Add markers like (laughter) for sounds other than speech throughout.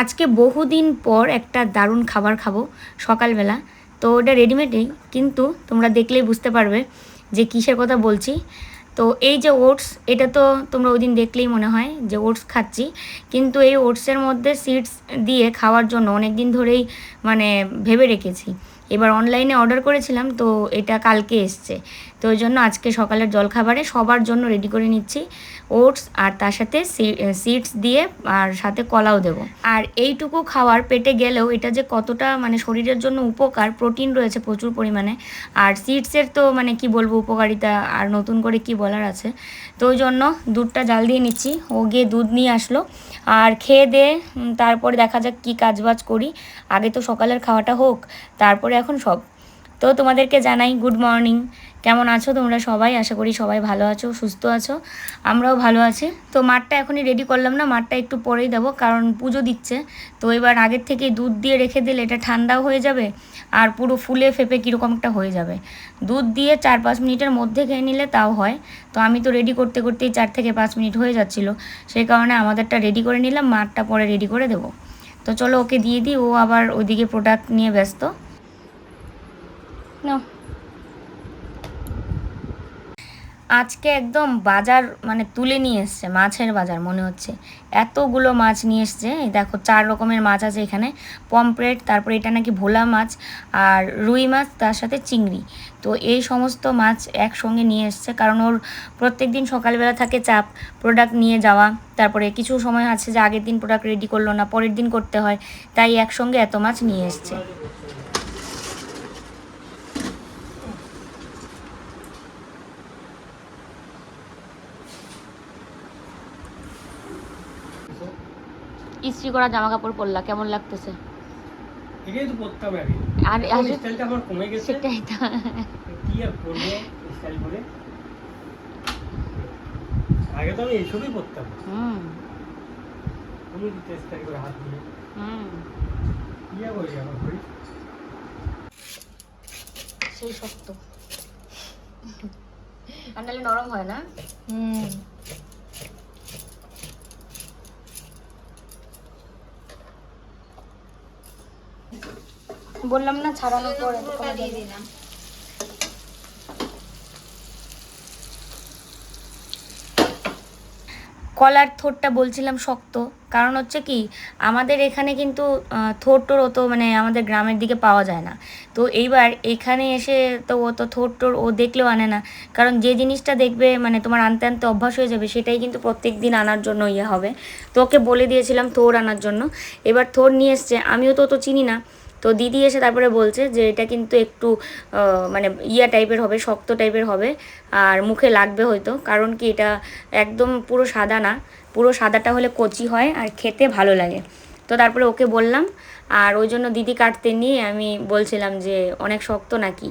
আজকে বহুদিন পর একটা দারুণ খাবার খাব সকালবেলা। তো ওটা রেডিমেডই কিন্তু তোমরা দেখলেই বুঝতে পারবে যে কিসের কথা বলছি। তো এই যে ওটস এটা তো তোমরা ওই দিন দেখলেই মনে হয় যে ওটস খাচ্ছি। কিন্তু এই ওটসের মধ্যে সিডস দিয়ে খাওয়ার জন্য অনেক দিন ধরেই মানে ভেবে রেখেছি। এবার অনলাইনে অর্ডার করেছিলাম, তো এটা কালকে এসছে। তো ওই জন্য আজকে সকালের জলখাবারে সবার জন্য রেডি করে নিচ্ছি ওটস আর তার সাথে সিডস দিয়ে আর সাথে কলাও দেব। আর এইটুকু খাওয়ার পেটে গেলেও এটা যে কতটা মানে শরীরের জন্য উপকার প্রোটিন রয়েছে প্রচুর পরিমাণে। আর সিডসের তো মানে কি বলব উপকারিতা, আর নতুন করে কি বলার আছে। তো ওই জন্য দুধটা জাল দিয়ে নিচ্ছি, ও গিয়ে দুধ নিয়ে আসলো। আর খেয়ে দে তারপরে দেখা যাক কী কাজবাজ করি। আগে তো সকালের খাওয়াটা হোক, তারপরে এখন সব। তো তোমাদেরকে জানাই গুড মর্নিং কেমন আছো তোমরা সবাই? আশা করি সবাই ভালো আছো, সুস্থ আছো। আমরাও ভালো আছি। তো মাঠটা এখনই রেডি করলাম না, মাঠটা একটু পরেই দেবো, কারণ পুজো দিচ্ছে। তো এবার আগের থেকে দুধ দিয়ে রেখে দিলে এটা ঠান্ডাও হয়ে যাবে, আর পুরো ফুলে ফেপে কীরকম একটা হয়ে যাবে। দুধ দিয়ে চার পাঁচ মিনিটের মধ্যে খেয়ে নিলে তাও হয়। তো আমি তো রেডি করতে করতেই চার থেকে পাঁচ মিনিট হয়ে যাচ্ছিল। সেই কারণে আমাদেরটা রেডি করে নিলাম, মাঠটা পরে রেডি করে দেবো। তো চলো ওকে দিয়ে দিই, ও আবার ওইদিকে প্রোডাক্ট নিয়ে ব্যস্ত। নাও আজকে একদম বাজার মানে তুলে নিয়ে এসছে, মাছের বাজার মনে হচ্ছে। এতগুলো মাছ নিয়ে এসছে দেখো চার রকমের মাছ আছে এখানে। পমপ্লেট তারপরে এটা নাকি ভোলা মাছ আর রুই মাছ, তার সাথে চিংড়ি। তো এই সমস্ত মাছ একসঙ্গে নিয়ে এসছে, কারণ ওর প্রত্যেক দিন সকালবেলা থাকে চাপ প্রোডাক্ট নিয়ে যাওয়া। তারপরে কিছু সময় আছে যে আগের দিন প্রোডাক্ট রেডি করল না, পরের দিন করতে হয়, তাই একসঙ্গে এত মাছ নিয়ে এসছে। ইস্ত্রি করা জামা কাপড় পরলা কেমন লাগতেছে? এটাই তো পরতাম আগে। আর এখন স্টাইলটা আমার কমে গেছে। সেটাই তো। কি আর করব স্টাইল করে? আগে তো আমি এইসবই পরতাম। হুম। তুমি দিতে স্টাইল করে হাত দিয়ে। হুম। কি আর আমার করি? সেই সত্য আর নাহলে নরম হয় না? হুম। বললাম না ছাড়ানোর পরে তো দিয়ে দিলাম। কলার থোরটা বলছিলাম শক্ত। কারণ হচ্ছে কি আমাদের এখানে কিন্তু থোর টোর অত মানে আমাদের গ্রামের দিকে পাওয়া যায় না। তো এইবার এখানে এসে তো ও তো থোর টোর ও দেখলেও আনে না। কারণ যে জিনিসটা দেখবে মানে তোমার আনতে আনতে অভ্যাস হয়ে যাবে সেটাই কিন্তু প্রত্যেক দিন আনার জন্য ইয়ে হবে। তো ওকে বলে দিয়েছিলাম থোর আনার জন্য। এবার থোর নিয়ে এসছে। আমিও তো তো চিনি না। তো দিদি এসে তারপরে বলছে যে এটা কিন্তু একটু মানে ইয়া টাইপের হবে, শক্ত টাইপের হবে, আর মুখে লাগবে হয়তো। কারণ কি এটা একদম পুরো সাদা না। পুরো সাদাটা হলে কচি হয় আর খেতে ভালো লাগে। তো তারপরে ওকে বললাম, আর ওই জন্য দিদি কাটতে নিয়ে আমি বলছিলাম যে অনেক শক্ত নাকি?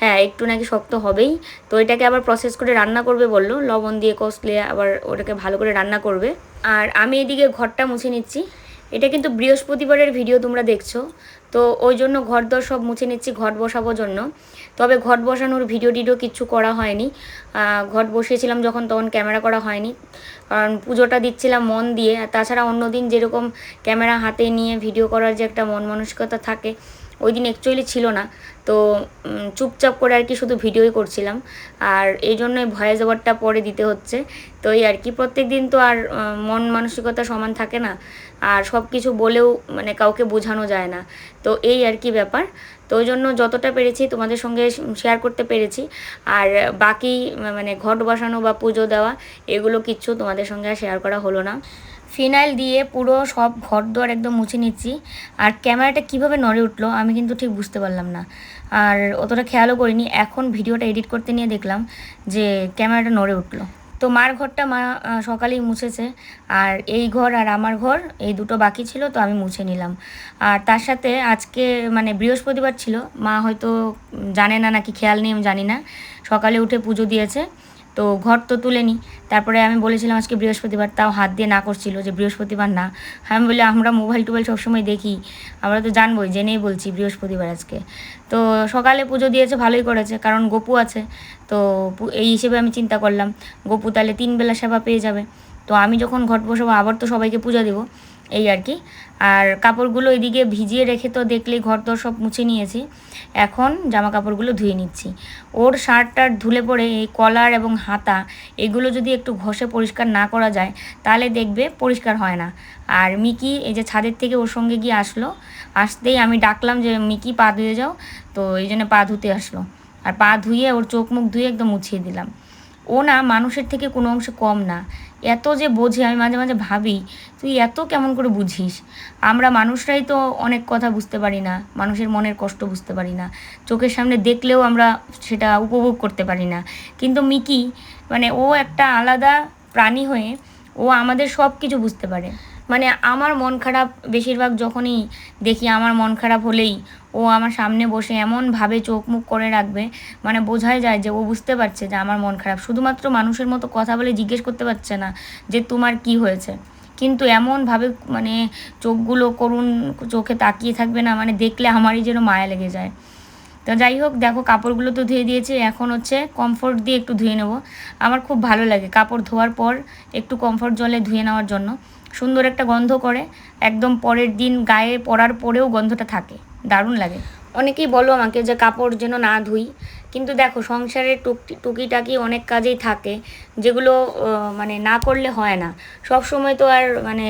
হ্যাঁ একটু নাকি শক্ত হবেই। তো এটাকে আবার প্রসেস করে রান্না করবে বলল। লবণ দিয়ে কষলে আবার ওটাকে ভালো করে রান্না করবে। আর আমি এদিকে ঘরটা মুছে নিচ্ছি। এটা কিন্তু বৃহস্পতিবারের ভিডিও তোমরা দেখছ। তো ওই জন্য ঘর দর সব মুছে নিচ্ছি ঘট বসাবো জন্য। তবে ঘট বসানোর ভিডিও টিডিও কিচ্ছু করা হয়নি। ঘট বসিয়েছিলাম যখন, তখন ক্যামেরা করা হয়নি। কারণ পুজোটা দিচ্ছিলাম মন দিয়ে। তাছাড়া অন্যদিন যেরকম ক্যামেরা হাতে নিয়ে ভিডিও করার যে একটা মন মানসিকতা থাকে ওই দিন অ্যাকচুয়ালি ছিল না। তো চুপচাপ করে আর কি শুধু ভিডিওই করছিলাম। আর এই জন্যই ভয়েস ওভারটা পরে দিতে হচ্ছে। তো এই আর কি প্রত্যেক দিন তো আর মন মানসিকতা সমান থাকে না। আর সব কিছু বলেও মানে কাউকে বোঝানো যায় না। তো এই আর কি ব্যাপার। তো ওই জন্য যতটা পেরেছি তোমাদের সঙ্গে শেয়ার করতে পেরেছি। আর বাকি মানে ঘট বসানো বা পুজো দেওয়া, এগুলো কিচ্ছু তোমাদের সঙ্গে আর শেয়ার করা হলো না। ফিনাইল দিয়ে পুরো সব ঘর দোয়ার একদম মুছে নিচ্ছি। আর ক্যামেরাটা কীভাবে নড়ে উঠল আমি কিন্তু ঠিক বুঝতে পারলাম না। আর অতটা খেয়ালও করিনি, এখন ভিডিওটা এডিট করতে নিয়ে দেখলাম যে ক্যামেরাটা নড়ে উঠল। তো মার ঘরটা মা সকালেই মুছেছে। আর এই ঘর আর আমার ঘর, এই দুটো বাকি ছিল তো আমি মুছে নিলাম। আর তার সাথে আজকে মানে বৃহস্পতিবার ছিল, মা হয়তো জানে না নাকি, খেয়াল নেই, আমি জানি না। সকালে উঠে পুজো দিয়েছে। তো ঘর তো তুলেনি তারপরে আমি বলেছিলাম আজকে বৃহস্পতিবার, তাও হাত দিয়ে না করছিল যে বৃহস্পতিবার না। আমি বলি আমরা মোবাইল টোবাইল সবসময় দেখি, আমরা তো জানবোই, জেনেই বলছি বৃহস্পতিবার আজকে। তো সকালে পুজো দিয়েছে, ভালোই করেছে, কারণ গপু আছে। তো এই হিসেবে আমি চিন্তা করলাম, গপু তাহলে তিন বেলা সেবা পেয়ে যাবে। তো আমি যখন ঘট বসাবো, আবার তো সবাইকে পূজা দেবো। এই আর কি। আর কাপড়গুলো এদিকে ভিজিয়ে রেখে তো দেখলেই ঘর দর সব মুছে নিয়েছি। এখন জামা কাপড়গুলো ধুয়ে নিচ্ছি। ওর শার্ট টার্ট ধুলে পরে এই কলার এবং হাতা, এগুলো যদি একটু ঘষে পরিষ্কার না করা যায়, তাহলে দেখবে পরিষ্কার হয় না। আর মিকি এই যে ছাদের থেকে ওর সঙ্গে গিয়ে আসলো। আসতেই আমি ডাকলাম যে, মিকি, পা ধুয়ে যাও। তো এই জন্য পা ধুতে আসলো। আর পা ধুয়ে ওর চোখ মুখ ধুয়ে একদম মুছিয়ে দিলাম। ও না মানুষের থেকে কোনো অংশে কম না। এত যে বোঝে, আমি মাঝে মাঝে ভাবি, তুই এত কেমন করে বুঝিস? আমরা মানুষরাই তো অনেক কথা বুঝতে পারি না, মানুষের মনের কষ্ট বুঝতে পারি না, চোখের সামনে দেখলেও আমরা সেটা উপভোগ করতে পারি না। কিন্তু মিকি মানে ও একটা আলাদা প্রাণী হয়ে ও আমাদের সব কিছু বুঝতে পারে। মানে আমার মন খারাপ বেশিরভাগ যখনই দেখি, আমার মন খারাপ হলেই ও আমার সামনে বসে এমনভাবে চোখ মুখ করে রাখবে মানে বোঝাই যায় যে ও বুঝতে পারছে যে আমার মন খারাপ। শুধুমাত্র মানুষের মতো কথা বলে জিজ্ঞেস করতে পারছে না যে তোমার কি হয়েছে। কিন্তু এমনভাবে মানে চোখগুলো করুন চোখে তাকিয়ে থাকবে না মানে দেখলে আমারই যেন মায়া লেগে যায়। তো যাই হোক, দেখো কাপড়গুলো তো ধুয়ে দিয়েছি, এখন হচ্ছে কমফোর্ট দিয়ে একটু ধুয়ে নেব। আমার খুব ভালো লাগে কাপড় ধোয়ার পর একটু কমফোর্ট জলে ধুয়ে নেওয়ার জন্য। সুন্দর একটা গন্ধ করে, একদম পরের দিন গায়ে পরার পরেও গন্ধটা থাকে। দারুণ লাগে। অনেকেই বলো আমাকে যে কাপড় যেন না ধুই, কিন্তু দেখো সংসারের টুকি টুকিটাকি অনেক কাজেই থাকে, যেগুলো মানে না করলে হয় না। সব সময় তো আর মানে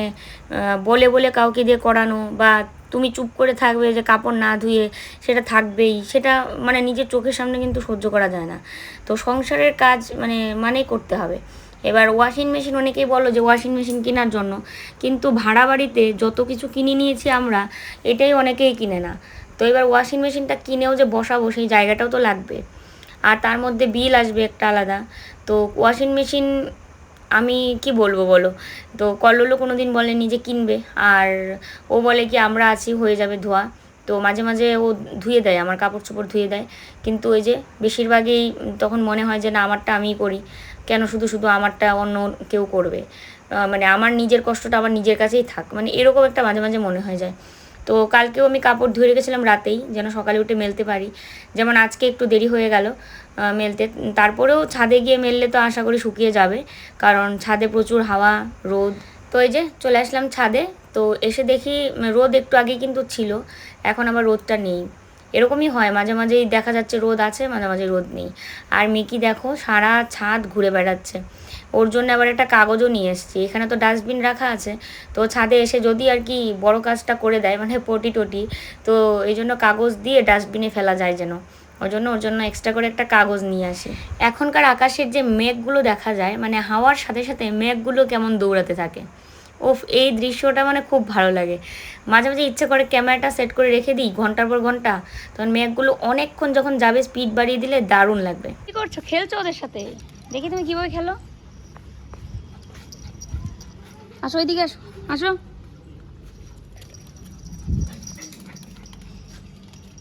বলে বলে কাউকে দিয়ে করানো বা তুমি চুপ করে থাকবে যে কাপড় না ধুয়ে সেটা থাকবেই, সেটা মানে নিজের চোখের সামনে কিন্তু সহ্য করা যায় না। তো সংসারের কাজ মানে মানেই করতে হবে। এবার ওয়াশিং মেশিন অনেকেই বলো যে ওয়াশিং মেশিন কেনার জন্য। কিন্তু ভাড়া বাড়িতে যত কিছু কিনে নিয়েছি আমরা, এটাই অনেকেই কিনে না। তো এবার ওয়াশিং মেশিনটা কিনেও যে বসাবো, সেই জায়গাটাও তো লাগবে। আর তার মধ্যে বিল আসবে একটা আলাদা। তো ওয়াশিং মেশিন আমি কি বলব বলো? তো কল্লোলও কোনো দিন বলেনি যে কিনবে। আর ও বলে কি, আমরা আছি, হয়ে যাবে ধোয়া। তো মাঝে মাঝে ও ধুয়ে দেয়, আমার কাপড় চোপড় ধুয়ে দেয়। কিন্তু ওই যে বেশিরভাগই তখন মনে হয় যে, না, আমারটা আমিই করি। কেন শুধু শুধু আমারটা অন্য কেউ করবে? মানে আমার নিজের কষ্টটা আমার নিজের কাছেই থাক। মানে এরকম একটা মাঝে মাঝে মনে হয়ে যায়। তো কালকেও আমি কাপড় ধুয়ে রেখেছিলাম রাতেই, যেন সকালে উঠে মেলতে পারি। যেমন আজকে একটু দেরি হয়ে গেল মেলতে। তারপরেও ছাদে গিয়ে মেললে তো আশা করি শুকিয়ে যাবে, কারণ ছাদে প্রচুর হাওয়া, রোদ। তো এই যে চলে আসলাম ছাদে, তো এসে দেখি রোদ একটু আগে কিন্তু ছিল, এখন আবার রোদটা নেই। এরকমই হয়। মাঝে মাঝেই দেখা যাচ্ছে রোদ আছে, মাঝে মাঝে রোদ নেই। আর মিকি দেখো, সারা ছাদ ঘুরে বেড়াচ্ছে। ওর জন্য আবার একটা কাগজও নিয়ে এসেছি। এখানে তো ডাস্টবিন রাখা আছে। তো ছাদে এসে যদি আর কি বড় কাজটা করে দেয় মানে পটি টটি, তো এই জন্য কাগজ দিয়ে ডাস্টবিনে ফেলা যায় যেন। ওই জন্য, ওর জন্য এক্সট্রা করে একটা কাগজ নিয়ে আসি। এখনকার আকাশের যে মেঘগুলো দেখা যায় মানে হাওয়ার সাথে সাথে মেঘগুলো কেমন দৌড়াতে থাকে। ওফ, এই দৃশ্যটা মানে খুব ভালো লাগে। মাঝে মাঝে ইচ্ছে করে ক্যামেরাটা সেট করে রেখে দিই ঘণ্টার পর ঘণ্টা, তখন মেঘগুলো অনেকক্ষণ যখন যাবে স্পিড বাড়িয়ে দিলে দারুণ লাগবে। কি করছ? খেলছো ওদের সাথে? দেখি তুমি কীভাবে খেলো। আসো এদিকে আসো আসো।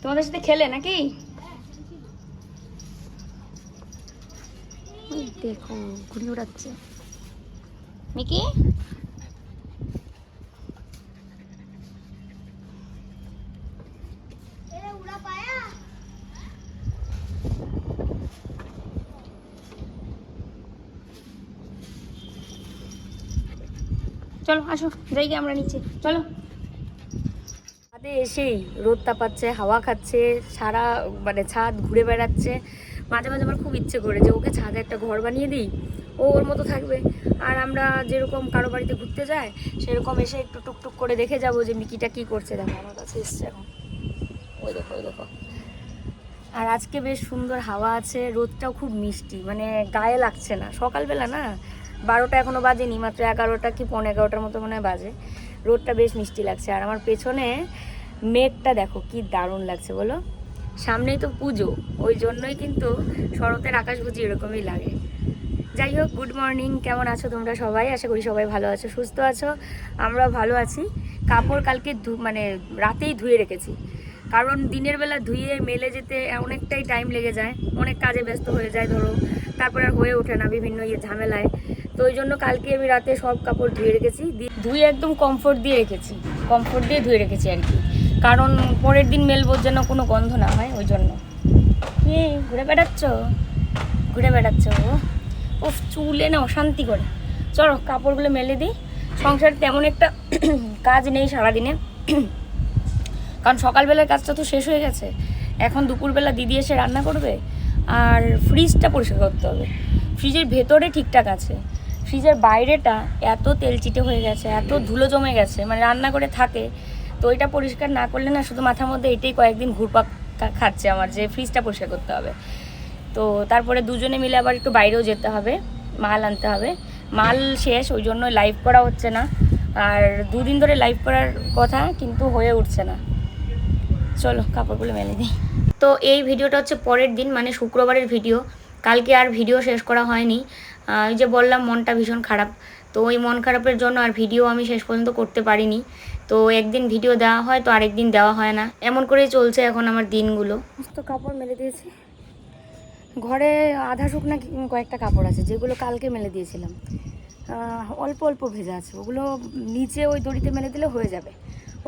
তোমাদের সাথে খেলে নাকি? দেখো, ঘুড়ি উড়াচ্ছে। মিকি? চলো, আসো যাই গিয়ে আমরা নিচে, চলো। ছাদে এসেই রোদ তাপাচ্ছে, হাওয়া খাচ্ছে, সারা মানে ছাদ ঘুরে বেড়াচ্ছে। মাঝে মাঝে আমার খুব ইচ্ছে করে যে ওকে ছাদে একটা ঘর বানিয়ে দিই, ও ওর মতো থাকবে। আর আমরা যেরকম কারও বাড়িতে ঘুরতে যাই, সেরকম এসে একটু টুকটুক করে দেখে যাব যে মিকিটা কি করছে। দেখো, আমার কাছে এসছে এখন। ওই দেখো ওই দেখো। আর আজকে বেশ সুন্দর হাওয়া আছে, রোদটাও খুব মিষ্টি মানে গায়ে লাগছে না। সকালবেলা না বারোটা এখনও বাজেনি, মাত্র এগারোটা কি পনেরো এগারোটার মতো মনে হয় বাজে। রোদটা বেশ মিষ্টি লাগছে। আর আমার পেছনে মেঘটা দেখো, কি দারুণ লাগছে বলো। সামনেই তো পুজো, ওই জন্যই কিন্তু শরতের আকাশ বুঝি এরকমই লাগে। যাই হোক গুড মর্নিং কেমন আছো তোমরা সবাই? আশা করি সবাই ভালো আছো, সুস্থ আছো আমরা ভালো আছি। কাপড় কালকে মানে রাতেই ধুয়ে রেখেছি। কারণ দিনের বেলা ধুয়ে মেলে যেতে অনেকটাই টাইম লেগে যায়, অনেক কাজে ব্যস্ত হয়ে যায় ধরো, তারপরে আর হয়ে ওঠে না বিভিন্ন ইয়ে ঝামেলায়। তো ওই জন্য কালকে আমি রাতে সব কাপড় ধুয়ে রেখেছি। ধুয়ে একদম কমফোর্ট দিয়ে রেখেছি। কমফোর্ট দিয়ে ধুয়ে রেখেছি আর কি। কারণ পরের দিন মেলবো যেন কোনো গন্ধ না হয়, ওই জন্য। কি? ঘুরে বেড়াচ্ছ? ঘুরে বেড়াচ্ছ ও চুলে না অশান্তি করে। চলো, কাপড়গুলো মেলে দিই। সংসার তেমন একটা (clears throat) কাজ নেই সারাদিনে। (clears throat) কারণ সকালবেলার কাজটা তো শেষ হয়ে গেছে। এখন দুপুরবেলা দিদি এসে রান্না করবে আর ফ্রিজটা পরিষ্কার করতে হবে। ফ্রিজের ভেতরে ঠিকঠাক আছে। ফ্রিজের বাইরেটা এত তেলচিটে হয়ে গেছে, এত ধুলো জমে গেছে মানে রান্না করে থাকে। তো ওইটা পরিষ্কার না করলে না শুধু মাথার মধ্যে এটাই কয়েকদিন ঘুরপাক খাচ্ছে আমার, যে ফ্রিজটা পরিষ্কার করতে হবে। তো তারপরে দুজনে মিলে আবার একটু বাইরেও যেতে হবে, মাল আনতে হবে। মাল শেষ, ওই জন্য লাইভ করা হচ্ছে না। আর দুদিন ধরে লাইভ করার কথা, কিন্তু হয়ে উঠছে না। চলো, কাপড়গুলো মেলে দিই। তো এই ভিডিওটা হচ্ছে পরের দিন মানে শুক্রবারের ভিডিও। কালকে আর ভিডিও শেষ করা হয়নি। ওই যে বললাম, মনটা ভীষণ খারাপ। তো ওই মন খারাপের জন্য আর ভিডিও আমি শেষ পর্যন্ত করতে পারিনি। তো একদিন ভিডিও দেওয়া হয়, তো আরেকদিন দেওয়া হয় না। এমন করেই চলছে এখন আমার দিনগুলো। তো কাপড় মেলে দিয়েছি। ঘরে আধা শুকনা কয়েকটা কাপড় আছে, যেগুলো কালকে মেলে দিয়েছিলাম। অল্প অল্প ভেজা আছে। ওগুলো নিচে ওই দড়িতে মেলে দিলে হয়ে যাবে।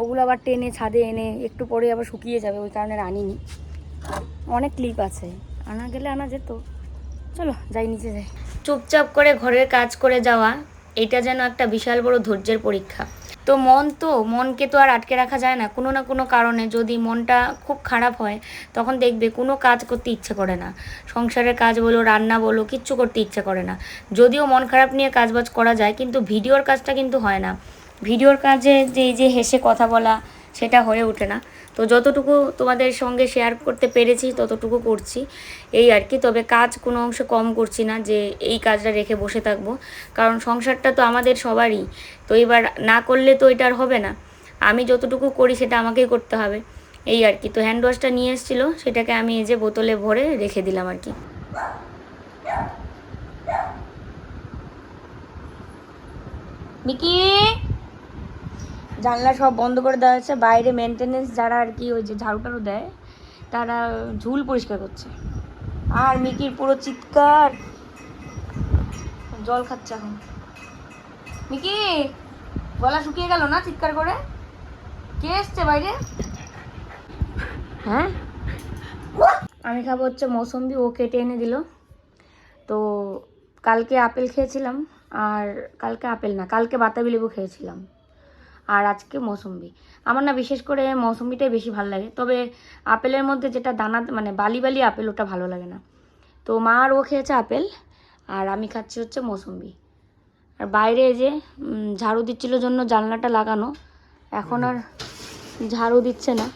ওগুলো আবার টেনে, ছাদে এনে একটু পরে আবার শুকিয়ে যাবে, ওই কারণে আনিনি অনেক ক্লিপ আছে। আনা গেলে আনা যেত। চলো, যাই, নিচে যাই। চুপচাপ করে ঘরের কাজ করে যাওয়া, এটা যেন একটা বিশাল বড় ধৈর্যের পরীক্ষা। তো মন তো, মনকে তো আর আটকে রাখা যায় না। কোনো না কোনো কারণে যদি মনটা খুব খারাপ হয়, তখন দেখবে কোনো কাজ করতে ইচ্ছে করে না। সংসারের কাজ বলো, রান্না বলো, কিচ্ছু করতে ইচ্ছে করে না। যদিও মন খারাপ নিয়ে কাজবাজ করা যায়, কিন্তু ভিডিওর কাজটা কিন্তু হয় না। ভিডিওর কাজে যে যে হেসে কথা বলা সেটা হয়ে ওঠে না। তো যতটুকু তোমাদের সঙ্গে শেয়ার করতে পেরেছি, ততটুকু করছি। এই আর কি। তবে কাজ কোনো অংশে কম করছি না যে এই কাজটা রেখে বসে থাকব। কারণ সংসারটা তো আমাদের সবারই। তো এবার না করলে তো এটা আর হবে না। আমি যতটুকু করি সেটা আমাকেই করতে হবে। এই আর কি। তো হ্যান্ড ওয়াশটা নিয়ে এসেছিল, সেটাকে আমি এই যে বোতলে ভরে রেখে দিলাম আর কি। মিকি! জানলা সব বন্ধ করে দেওয়া হয়েছে। বাইরে মেনটেনেন্স যারা আর কি ওই যে ঝাড়ু টাড়ু দেয়, তারা ঝুল পরিষ্কার করছে। আর মিকির পুরো চিৎকার। জল খাচ্ছে এখন। মিকি গলা শুকিয়ে গেল না চিৎকার করে? কে এসছে বাইরে? হ্যাঁ? আমি খাব হচ্ছে মৌসম্বি, ও কেটে এনে দিল। তো কালকে আপেল খেয়েছিলাম, আর কালকে আপেল না, কালকে বাতাবি লেবু খেয়েছিলাম। আর আজকে মৌসম্বি। আমার না বিশেষ করে মৌসম্বিটাই বেশি ভালো লাগে। তবে আপেলের মধ্যে যেটা দানা মানে বালি বালি আপেল, ওটা ভালো লাগে না। তো মা আর ও খেয়েছে আপেল, আর আমি খাচ্ছি হচ্ছে মৌসম্বি। আর বাইরে যে ঝাড়ু দিচ্ছিল জন্য জানলাটা লাগানো। এখন আর ঝাড়ু দিচ্ছে না।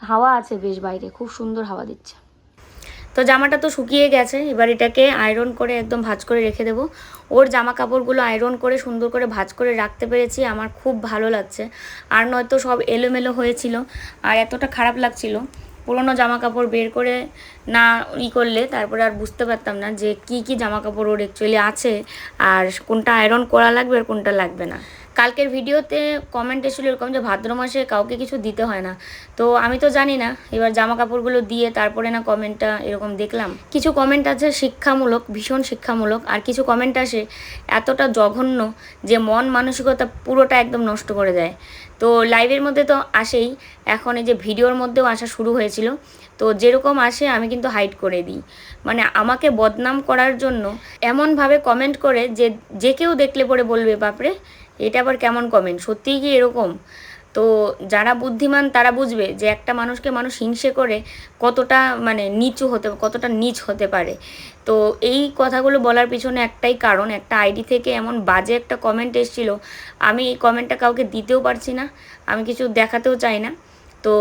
হাওয়া আছে বেশ বাইরে, খুব সুন্দর হাওয়া দিচ্ছে। তো জামাটা তো শুকিয়ে গেছে, এবার এটাকে আয়রন করে একদম ভাঁজ করে রেখে দেবো। ওর জামা কাপড়গুলো আয়রন করে, সুন্দর করে ভাঁজ করে রাখতে পেরেছি, আমার খুব ভালো লাগছে। আর নয়তো সব এলোমেলো হয়েছিল, আর এতটা খারাপ লাগছিল। পুরোনো জামা কাপড় বের করে না ই করলে তারপরে আর বুঝতে পারতাম না যে কি কি জামা কাপড় ওর অ্যাকচুয়ালি আছে, আর কোনটা আয়রন করা লাগবে আর কোনটা লাগবে না। কালকের ভিডিওতে কমেন্ট এসেছিল এরকম যে ভাদ্র মাসে কাউকে কিছু দিতে হয় না। তো আমি তো জানি না, এবার জামা কাপড়গুলো দিয়ে তারপরে না কমেন্টটা এরকম দেখলাম। কিছু কমেন্ট আছে শিক্ষামূলক, ভীষণ শিক্ষামূলক, আর কিছু কমেন্ট আসে এতটা জঘন্য যে মন মানসিকতা পুরোটা একদম নষ্ট করে দেয়। তো লাইভের মধ্যে তো আসেই, এখন এই যে ভিডিওর মধ্যেও আসা শুরু হয়েছিল। তো যেরকম আসে আমি কিন্তু হাইড করে দিই। মানে আমাকে বদনাম করার জন্য এমনভাবে কমেন্ট করে যে যে কেউ দেখলে পরে বলবে, বাপরে। এটা আবার কেমন কমেন্ট সত্যিই কি এরকম? তো যারা বুদ্ধিমান, তারা বুঝবে যে একটা মানুষকে মানুষ হিংসে করে কতটা মানে নিচু হতে, কতটা নিচ হতে পারে। তো এই কথাগুলো বলার পিছনে একটাই কারণ, একটা আইডি থেকে এমন বাজে একটা কমেন্ট এসেছিল। আমি এই কমেন্টটা কাউকে দিতেও পারছি না। আমি কিছু দেখাতেও চাই না। তো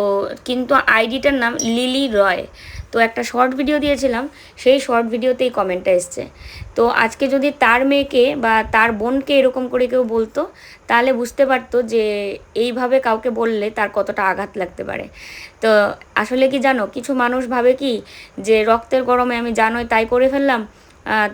কিন্তু আইডিটার নাম লিলি রয়। তো একটা শর্ট ভিডিও দিয়েছিলাম, সেই শর্ট ভিডিওতেই কমেন্টটা এসছে। তো আজকে যদি তার মেয়েকে বা তার বোনকে এরকম করে কেউ বলতো, তাহলে বুঝতে পারতো যে এইভাবে কাউকে বললে তার কতটা আঘাত লাগতে পারে। তো আসলে কি জানো, কিছু মানুষ ভাবে কি যে রক্তের গরমে আমি জানোই তাই করে ফেললাম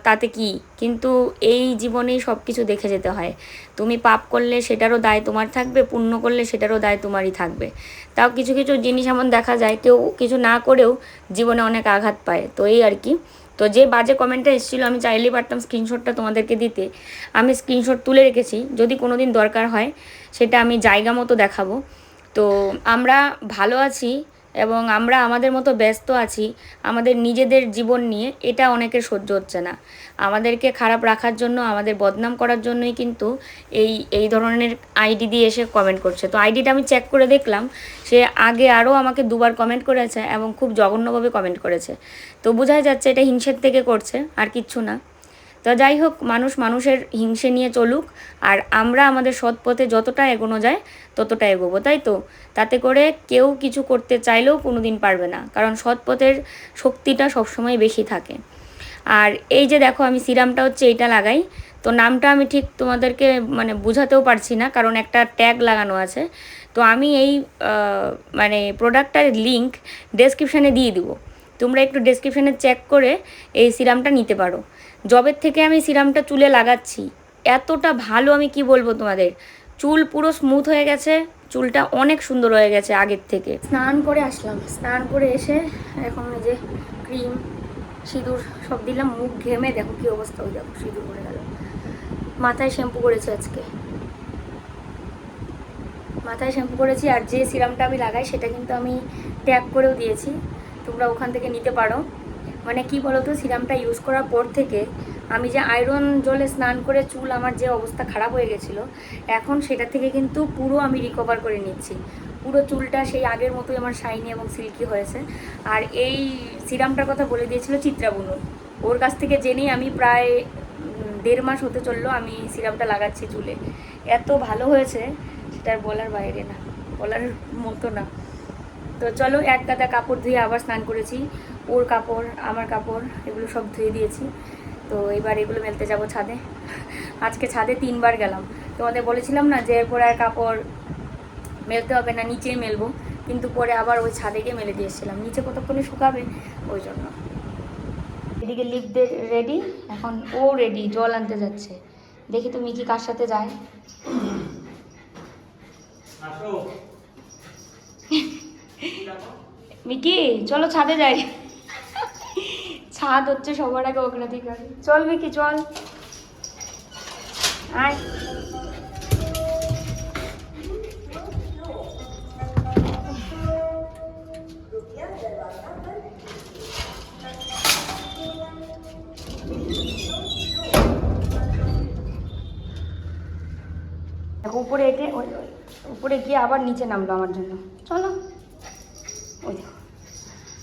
তাতে কি? কিন্তু এই জীবনেই সব কিছু দেখে যেতে হয়। তুমি পাপ করলে সেটারও দায় তোমার থাকবে, পুণ্য করলে সেটারও দায় তোমারই থাকবে। তাও কিছু কিছু জিনিস এমন দেখা যায়, কেউ কিছু না করেও জীবনে অনেক আঘাত পায়। তো এই আর কি। তো যে বাজে কমেন্টটা এসেছিল, আমি চাইলেই পারতাম স্ক্রিনশটটা তোমাদেরকে দিতে। আমি স্ক্রিনশট তুলে রেখেছি, যদি কোনো দিন দরকার হয়, সেটা আমি জায়গা মতো দেখাবো। তো আমরা ভালো আছি এবং আমরা আমাদের মতো ব্যস্ত আছি, আমাদের নিজেদের জীবন নিয়ে এটা অনেকের সহ্য হচ্ছে না। আমাদেরকে খারাপ রাখার জন্য, আমাদের বদনাম করার জন্যই কিন্তু এই এই ধরনের আইডি দিয়ে এসে কমেন্ট করছে। তো আইডিটা আমি চেক করে দেখলাম, সে আগে আরও আমাকে দুবার কমেন্ট করেছে এবং খুব জঘন্যভাবে কমেন্ট করেছে। তো বোঝাই যাচ্ছে এটা হিংসের থেকে করছে, আর কিচ্ছু না। তো যাই হোক, মানুষ মানুষের হিংসে নিয়ে চলুক, আর আমরা আমাদের সৎ পথে যতটা এগোনো যায়, ততটা এগোবো, তাই তো? তাতে করে কেউ কিছু করতে চাইলেও কোনো দিন পারবে না, কারণ সৎ পথের শক্তিটা সবসময় বেশি থাকে। আর এই যে দেখো, আমি সিরামটা হচ্ছে এইটা লাগাই। তো নামটা আমি ঠিক তোমাদেরকে মানে বোঝাতেও পারছি না, কারণ একটা ট্যাগ লাগানো আছে। তো আমি এই মানে প্রোডাক্টটার লিঙ্ক ডেসক্রিপশানে দিয়ে দিব। তোমরা একটু ডেসক্রিপশানে চেক করে এই সিরামটা নিতে পারো। জবের থেকে আমি সিরামটা চুলে লাগাচ্ছি। এতটা ভালো আমি কি বলব তোমাদের? চুল পুরো স্মুথ হয়ে গেছে, চুলটা অনেক সুন্দর হয়ে গেছে আগের থেকে। স্নান করে আসলাম। স্নান করে এসে এখন যে ক্রিম, সিঁদুর সব দিলাম, মুখ ঘেমে দেখো কি অবস্থা হয়ে দেখো সিঁদুর পড়ে গেল। মাথায় শ্যাম্পু করেছি আজকে। মাথায় শ্যাম্পু করেছি আর যে সিরামটা আমি লাগাই সেটা কিন্তু আমি ট্যাগ করেও দিয়েছি। তোমরা ওখান থেকে নিতে পারো। মানে কি বলতো, সিরামটা ইউজ করার পর থেকে আমি যে আয়রন জলে স্নান করে চুল আমার যে অবস্থা খারাপ হয়ে গেছিল, এখন সেটা থেকে কিন্তু পুরো আমি রিকভার করে নিচ্ছি। পুরো চুলটা সেই আগের মতোই আমার শাইনি এবং সিল্কি হয়েছে। আর এই সিরামটার কথা বলে দিয়েছিল চিত্রাবুনু ওর কাছ থেকে জেনেই আমি প্রায় দেড় মাস হতে চলল আমি সিরামটা লাগাচ্ছি চুলে। এত ভালো হয়েছে, সেটা বলার বাইরে না, বলার মতো না। তো চলো এক গাদা কাপড় ধুয়ে আবার স্নান করেছি। ওর কাপড়, আমার কাপড়, এগুলো সব ধুয়ে দিয়েছি। তো এবার এগুলো মেলতে যাব ছাদে। আজকে ছাদে তিনবার গেলাম। তোমাদের বলেছিলাম না যে এরপরে আর কাপড় মেলতে হবে না, নিচেই মেলবো। কিন্তু পরে আবার ওই ছাদে গিয়ে মেলে দিয়ে এসেছিলাম। নিচে কতক্ষণে শুকাবে? ওই জন্য। এদিকে লিফট রেডি এখন ও রেডি জল আনতে যাচ্ছে। দেখি তুমি কি কার সাথে যায়। মিকি, চলো ছাদে যাই। ছাদ হচ্ছে সবার আগে অগ্রাধিকার। চল মিকি, চল। আয়। উপরে এটে উপরে গিয়ে আবার নিচে নামলো আমার জন্য। চলো।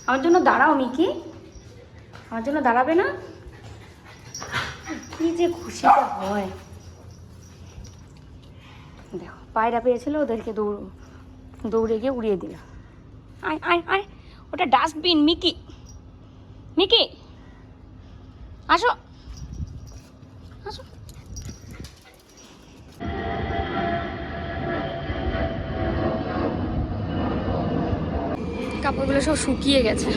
আমার জন্য দাঁড়াও, মিকি। আমার জন্য দাঁড়াবে না? কি যে খুশিটা হয়। দেখো, পায়রা পেয়েছিল ওদেরকে দৌড়, দৌড়ে গিয়ে উড়িয়ে দিল। আয় আয় আয়, ওটা ডাস্টবিন, মিকি। মিকি, আসো। কাপড়গুলো সব শুকিয়ে গেছে।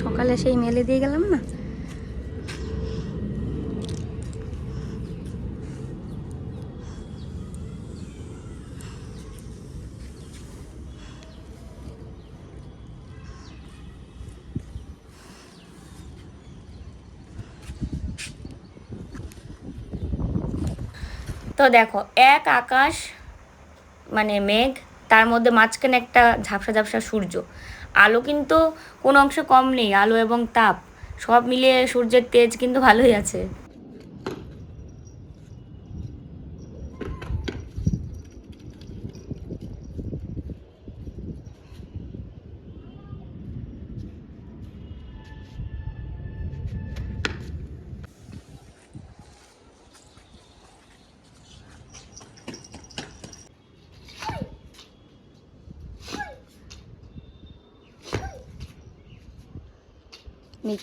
সকালে সেই মেলে দিয়ে গেলাম না? তো দেখো, এক আকাশ মানে মেঘ, তার মধ্যে মাঝখানে একটা ঝাপসা ঝাপসা সূর্য। আলো কিন্তু কোনো অংশে কম নেই, আলো এবং তাপ। সব মিলিয়ে সূর্যের তেজ কিন্তু ভালোই আছে।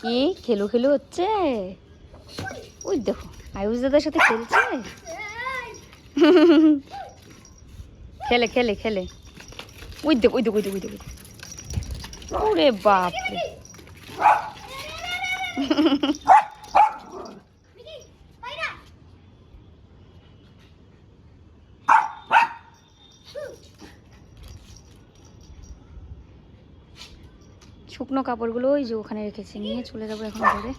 মিকি খেলু খেলু হচ্ছে? ওই দেখো আয়ুষ দাদার সাথে খেলছে? খেলে খেলে খেলে। ওই দেখো ওই দেখো ওই দেখো ওই দেখো ওরে বাপ শুকনো কাপড়গুলো ওই যে ওখানে রেখেছি নিয়ে চলে যাব এখন ঘরে।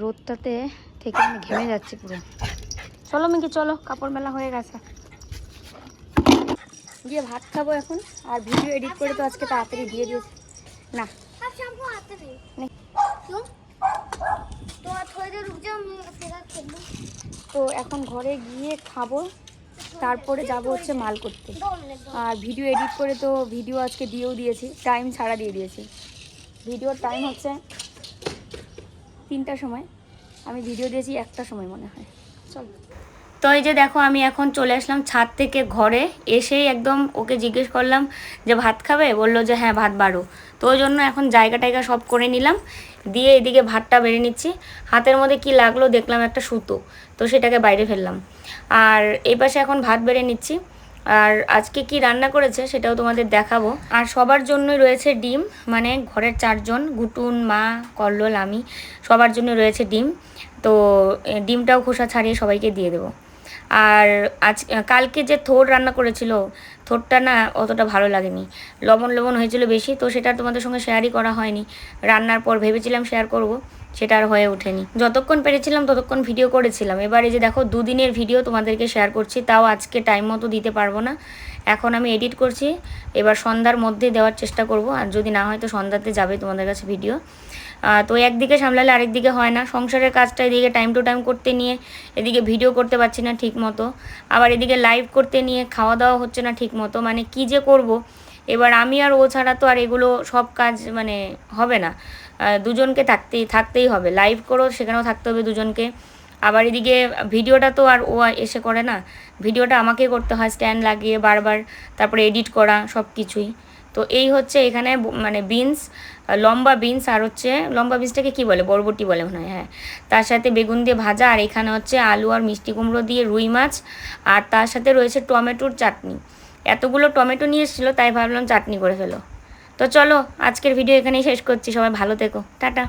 রোদটাতে থেকে আমি ঘেমে যাচ্ছি পুরো। চলো মিকি চলো কাপড় মেলা হয়ে গেছে। গিয়ে ভাত খাব এখন আর ভিডিও এডিট করে তো আজকে তাড়াতাড়ি দিয়ে দিয়েছি। না। তো এখন ঘরে গিয়ে খাব তারপরে যাব হচ্ছে মাল করতে। আর ভিডিও এডিট করে তো ভিডিও আজকে দিয়েও দিয়েছি টাইম ছাড়া দিয়ে দিয়েছি। ভিডিওর টাইম হচ্ছে তিনটার সময়। আমি ভিডিও দিয়েছি একটা সময় মনে হয়। চল। তো এই যে দেখো, আমি এখন চলে আসলাম ছাদ থেকে ঘরে। এসেই একদম ওকে জিজ্ঞেস করলাম যে, ভাত খাবে? বলল যে হ্যাঁ ভাত বাড়ো। তো ওই জন্য এখন জায়গা টায়গা সব করে নিলাম। দিয়ে এদিকে ভাতটা বেড়ে নিচ্ছি। হাতের মধ্যে কি লাগল দেখলাম একটা সুতো। তো সেটাকে বাইরে ফেললাম। আর এই পাশে এখন ভাত বেড়ে নিচ্ছি। আর আজকে কি রান্না করেছে সেটাও তোমাদের দেখাবো। আর সবার জন্যই রয়েছে ডিম মানে ঘরের চারজন, গুটুন, মা, কল্লোল, আমি, সবার জন্য রয়েছে ডিম। তো ডিমটাও খোসা ছাড়িয়ে সবাইকে দিয়ে দেবো। আর আজ কালকে যে থোর রান্না করেছিল, থোরটা না অতটা ভালো লাগেনি। লবণ লবণ হয়েছিল বেশি, তো সেটা তোমাদের সঙ্গে শেয়ারই করা হয়নি। রান্নার পর ভেবেছিলাম শেয়ার করব। সেটা আর হয়ে ওঠেনি। যতক্ষণ পেরেছিলাম ততক্ষণ ভিডিও করেছিলাম। এবারে যে দেখো দুদিনের ভিডিও তোমাদেরকে শেয়ার করছি, তাও আজকে টাইম মতো দিতে পারব না। এখন আমি এডিট করছি, এবার সন্ধ্যার মধ্যে দেওয়ার চেষ্টা করব। আর যদি না হয় তো সন্ধ্যাতে যাবে তোমাদের কাছে ভিডিও তো একদিকে সামলালে আরেকদিকে হয় না। সংসারের কাজটা এদিকে টাইম টু টাইম করতে নিয়ে, এদিকে ভিডিও করতে পারছি না ঠিক মতো। আবার এদিকে লাইভ করতে নিয়ে খাওয়া দাওয়া হচ্ছে না ঠিক মতো। মানে কি যে করব? এবার আমি আর ও ছাড়া তো আর এগুলো সব কাজ মানে হবে না। দুজনকে থাকতেই থাকতেই হবে। লাইভ করো, সেখানেও থাকতে হবে দুজনকে। আবার এদিকে ভিডিওটা তো আর ও এসে করে না। ভিডিওটা আমাকে করতে হয় স্ট্যান্ড লাগিয়ে বারবার, তারপরে এডিট করা সব কিছুই তো এই হচ্ছে এখানে মানে বিনস লম্বা বিনস আর হচ্ছে, লম্বা বিনসটাকে কি বলে? বরবটি বলে মনে হয় হ্যাঁ। তার সাথে বেগুন দিয়ে ভাজা, আর এখানে হচ্ছে আলু আর মিষ্টি কুমড়ো দিয়ে রুই মাছ, আর তার সাথে রয়েছে টমেটোর চাটনি। এতগুলো টমেটো নিয়ে এসেছিল, তাই ভাবলাম চাটনি করে ফেলো। তো চলো আজকের ভিডিও এখানেই শেষ করছি। সবাই ভালো থেকো। টাটা।